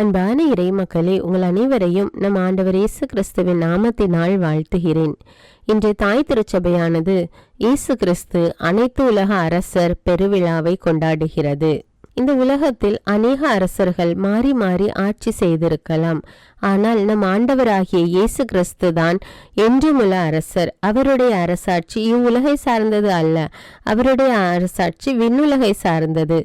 அன்பான இறை மக்களே உங்கள் அனைவரையும் நம் ஆண்டவர் இயேசு கிறிஸ்துவின் நாமத்தினால் வாழ்த்துகிறேன். இன்று தாய் திருச்சபையானது இயேசு கிறிஸ்து அனைத்து உலக அரசர் பெருவிழாவை கொண்டாடுகிறது. இந்த உலகத்தில் அநேக அரசர்கள் மாறி மாறி ஆட்சி செய்திருக்கலாம். ஆனால் நம் ஆண்டவராகிய இயேசு கிறிஸ்து தான் என்றுமுள்ள அரசர். அவருடைய அரசாட்சி இவ்வுலகை சார்ந்தது அல்ல. அவருடைய அரசாட்சி விண்ணுலகை சார்ந்தது.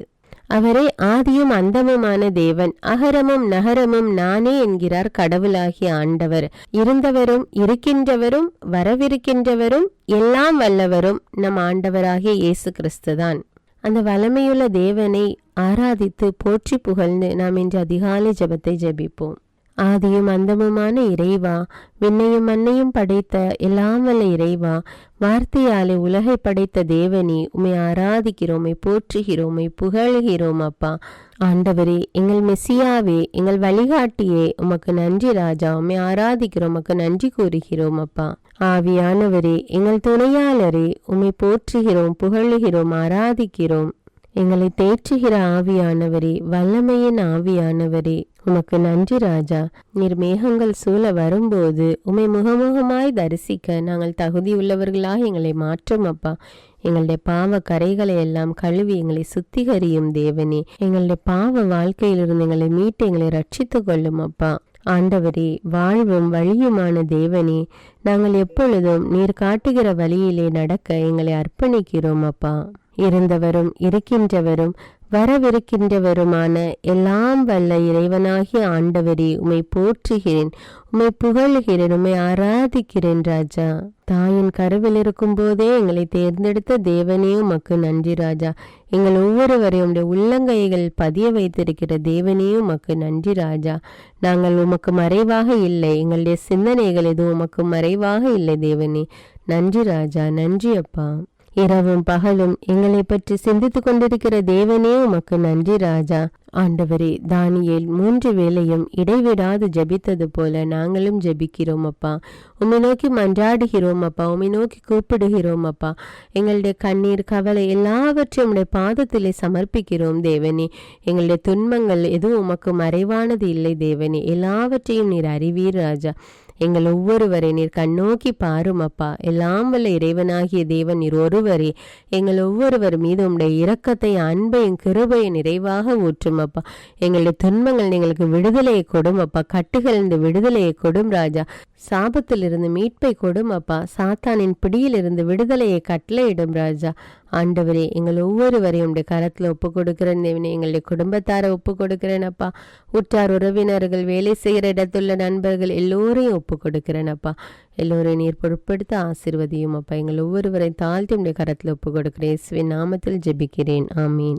அவரே ஆதியும் அந்தமுமான தேவன். அகரமும் நகரமும் நானே என்கிறார் கடவுளாகிய ஆண்டவர். இருந்தவரும் இருக்கின்றவரும் வரவிருக்கின்றவரும் எல்லாம் வல்லவரும் நம் ஆண்டவராகிய இயேசு கிறிஸ்துதான் அந்த வல்லமையுள்ள தேவனை ஆராதித்து போற்றி புகழ்ந்து நாம் இன்று அதிகாலை ஜெபத்தை ஜெபிப்போம். ஆதியும் அந்தமுமான இறைவா விண்ணையும் மண்ணையும் படைத்த எல்லாம் வல்ல இறைவா வார்த்தையாலே உலகை படைத்த தேவனே உமை ஆராதிக்கிறோமை போற்றுகிறோமை புகழ்கிறோம் புகழுகிறோம் அப்பா. ஆண்டவரே எங்கள் மெஸ்ஸியாவே எங்கள் வழிகாட்டியே உமக்கு நன்றி ராஜா உமை ஆராதிக்கிறோம் உமக்கு நன்றி கூறுகிறோம் அப்பா. ஆவியானவரே எங்கள் துணையாளரே உமை போற்றுகிறோம் புகழுகிறோம் ஆராதிக்கிறோம். எங்களை தேற்றுகிற ஆவியானவரே வல்லமையின் ஆவியானவரே உமக்கு நன்றி ராஜா. நீர் மேகங்கள் சூழ வரும்போது உமை முகமுகமாய் தரிசிக்க நாங்கள் தகுதியுள்ளவர்களாக எங்களை மாற்றும் அப்பா. எங்களுடைய பாவ கரைகளை எல்லாம் கழுவி எங்களை சுத்திகரியும் தேவனே. எங்களுடைய பாவ வாழ்க்கையிலிருந்து எங்களை மீட்டு எங்களை ரட்சித்து கொள்ளும் அப்பா. ஆண்டவரே வாழ்வும் வழியுமான தேவனே நாங்கள் எப்பொழுதும் நீர் காட்டுகிற வழியிலே நடக்க எங்களை அர்ப்பணிக்கிறோம் அப்பா. இருந்தவரும் இருக்கின்றவரும் வரவிருக்கின்றவருமான எல்லாம் வல்ல இறைவனாகிய ஆண்டவரே உம்மை போற்றுகிறேன் உமை புகழுகிறேன் உம்மை ஆராதிக்கிறேன் ராஜா. தாயின் கருவில் இருக்கும் போதே எங்களை தேர்ந்தெடுத்த தேவனே உமக்கு நன்றி ராஜா. எங்கள் ஒவ்வொருவரையும் உடைய உள்ளங்கைகள் பதிய வைத்திருக்கிற தேவனே உமக்கு நன்றி ராஜா. நாங்கள் உமக்கு மறைவாக இல்லை எங்களுடைய சிந்தனைகள் எதுவும் உமக்கு மறைவாக இல்லை தேவனே. நன்றி ராஜா நன்றி அப்பா. இரவும் பகலும் எங்களை பற்றி சிந்தித்துக் கொண்டிருக்கிற தேவனே உமக்கு நன்றி ராஜா. ஆண்டவரே தானியேல் மூன்று வேளையும் இடைவிடாது ஜெபித்தது போல நாங்களும் ஜெபிக்கிறோம் அப்பா. உம்மை நோக்கி மன்றாடுகிறோம் அப்பா. உம்மை நோக்கி கூப்பிடுகிறோம் அப்பா. எங்களுடைய கண்ணீர் கவலை எல்லாவற்றையும் உடைய பாதத்திலே சமர்ப்பிக்கிறோம் தேவனே. எங்களுடைய துன்பங்கள் எதுவும் உமக்கு மறைவானது இல்லை தேவனே. எல்லாவற்றையும் நீர் அறிவீர் ராஜா. எங்கள் ஒவ்வொருவரை நீர் கண்ணோக்கி பாரும் அப்பா. எல்லாம் வல்ல இறைவனாகிய தேவன் நீர் ஒருவரே. எங்கள் ஒவ்வொருவர் மீது உம்முடைய இரக்கத்தை அன்பையும் கிருபையும் நிறைவாக ஊற்றும் அப்பா. எங்களுடைய துன்பங்கள் எங்களுக்கு விடுதலையை கொடும் அப்பா. கட்டுகளிலிருந்து விடுதலையை கொடும் ராஜா. சாபத்திலிருந்து மீட்பை கொடும் அப்பா. சாத்தானின் பிடியிலிருந்து விடுதலையை கட்டளையிடும் ராஜா. ஆண்டவரே எங்கள் ஒவ்வொருவரையும் உடைய கரத்தில் ஒப்பு கொடுக்கிறேன் தேவனே எங்களுடைய குடும்பத்தாரை ஒப்பு கொடுக்கிறேன் அப்பா. உற்றார் உறவினர்கள் வேலை செய்கிற இடத்துள்ள நண்பர்கள் எல்லோரையும் ஒப்பு கொடுக்கிறேன் அப்பா. எல்லோரையும் நீர் பொருட்படுத்த ஆசிர்வதியும் அப்பா. எங்கள் ஒவ்வொருவரையும் தாழ்த்தி உடைய கரத்தில் ஒப்பு கொடுக்கிறேன் இயேசுவின் நாமத்தில் ஜெபிக்கிறேன். ஆமீன்.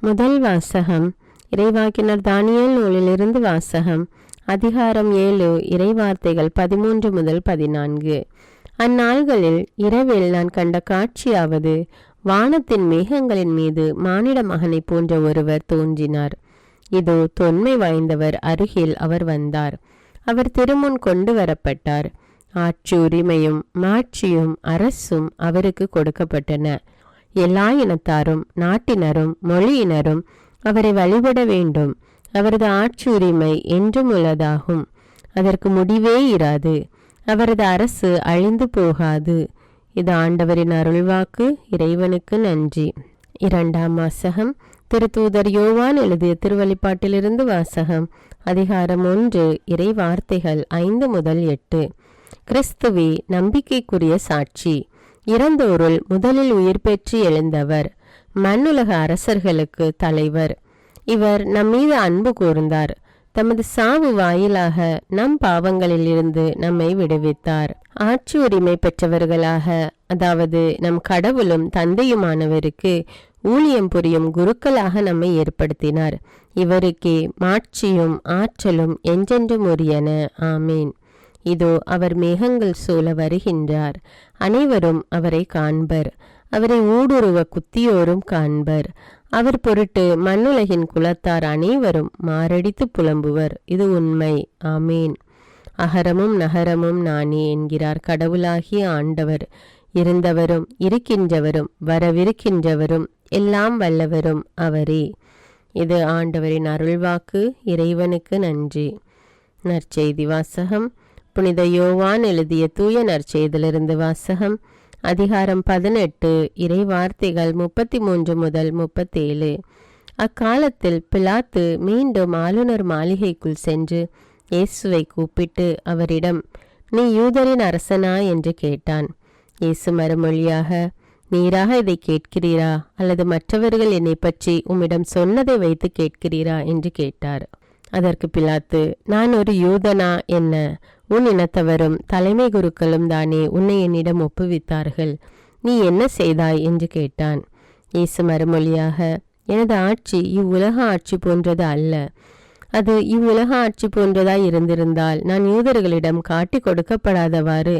முதல் வாசகம் இறைவாக்கினர் தானியல் நூலிலிருந்து வாசகம் அதிகாரம் ஏழு இறைவார்த்தைகள் பதிமூன்று முதல் பதினான்கு. அந்நாள்களில் இரவில் நான் கண்ட காட்சியாவது வானத்தின் மேகங்களின் மீது மானிட மகனை போன்ற ஒருவர் தோன்றினார். இதோ தொன்மை வாய்ந்தவர் அருகில் அவர் வந்தார். அவர் திருமுன் கொண்டு வரப்பட்டார். ஆட்சி உரிமையும் மாட்சியும் அரசும் அவருக்கு கொடுக்கப்பட்டன. எல்லா இனத்தாரும் நாட்டினரும் மொழியினரும் அவரை வழிபட வேண்டும். அவரது ஆட்சி உரிமை என்றும் உள்ளதாகும். அதற்கு முடிவே இராது. அவரது அரசு அழிந்து போகாது. இது ஆண்டவரின் அருள்வாக்கு இறைவனுக்கு நன்றி. இரண்டாம் வாசகம். திருத்தூதர் யோவான் எழுதிய திருவழிப்பாட்டிலிருந்து வாசகம். அதிகாரம் ஒன்று. இறை வார்த்தைகள் ஐந்து முதல் எட்டு. கிறிஸ்துவே நம்பிக்கைக்குரிய சாட்சி. இறந்தோருள் முதலில் உயிர் பெற்று எழுந்தவர். மண்ணுலக அரசர்களுக்கு தலைவர். இவர் நம்மீது அன்பு கூர்ந்தார். தமது சாவு வாயிலாக நம் பாவங்களில் இருந்து நம்மை விடுவித்தார். ஆட்சி உரிமை பெற்றவர்களாக அதாவது நம் கடவுளும் தந்தையுமானவருக்கு ஊழியம் புரியும் குருக்களாக நம்மை ஏற்படுத்தினார். இவருக்கே மாட்சியும் ஆற்றலும் என்றென்றும் உரியன. ஆமேன். இதோ அவர் மேகங்கள் சூழ வருகின்றார். அனைவரும் அவரை காண்பர். அவரை ஊடுருவ குத்தியோரும் காண்பர். அவர் பொருட்டு மண்ணுலகின் குலத்தார் அனைவரும் மாரடித்து புலம்புவர். இது உண்மை. ஆமேன். அகரமும் நகரமும் நானே என்கிறார் கடவுளாகிய ஆண்டவர். இருந்தவரும் இருக்கின்றவரும் வரவிருக்கின்றவரும் எல்லாம் வல்லவரும் அவரே. இது ஆண்டவரின் அருள்வாக்கு. இறைவனுக்கு நன்றி. நற்செய்தி வாசகம். புனித யோவான் எழுதிய தூய நற்செய்திலிருந்து வாசகம். அதிகாரம் பதினெட்டு இறை வார்த்தைகள் முப்பத்தி மூன்று முதல் முப்பத்தேழு. அக்காலத்தில் பிலாத்து மீண்டும் ஆளுநர் மாளிகைக்குள் சென்று இயேசுவை கூப்பிட்டு அவரிடம் நீ யூதரின் அரசனா? என்று கேட்டான். இயேசு மறுமொழியாக நீராக இதை கேட்கிறீரா? அல்லது மற்றவர்கள் என்னை பற்றி உம்மிடம் சொன்னதை வைத்து கேட்கிறீரா? என்று கேட்டார். அதற்கு பிலாத்து நான் ஒரு யூதனா? என்ன? உன் இனத்தவரும் தலைமை குருக்களும் தானே உன்னை என்னிடம் ஒப்புவித்தார்கள். நீ என்ன செய்தாய்? என்று கேட்டான். இயேசு மறுமொழியாக எனது ஆட்சி இவ்வுலக ஆட்சி போன்றது அல்ல. அது இவ்வுலக ஆட்சி போன்றதாய் இருந்திருந்தால் நான் யூதர்களிடம் காட்டி கொடுக்கப்படாதவாறு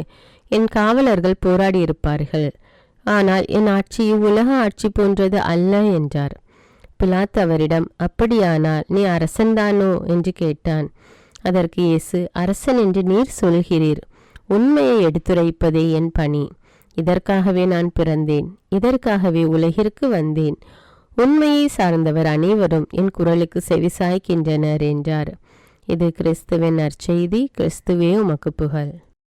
என் காவலர்கள் போராடியிருப்பார்கள். ஆனால் என் ஆட்சி இவ்வுலக ஆட்சி போன்றது அல்ல என்றார். பிலாத் அவரிடம் அப்படியானால் நீ அரசன்தானோ என்று கேட்டான். அதற்கு இயேசு அரசன் என்று நீர் சொல்கிறீர். உண்மையை எடுத்துரைப்பதே என் பணி. இதற்காகவே நான் பிறந்தேன். இதற்காகவே உலகிற்கு வந்தேன். உண்மையை சார்ந்தவர் அனைவரும் என் குரலுக்கு செவிசாய்க்கின்றனர் என்றார். இது கிறிஸ்துவின் நற்செய்தி. கிறிஸ்துவே உமக்கு புகழ்.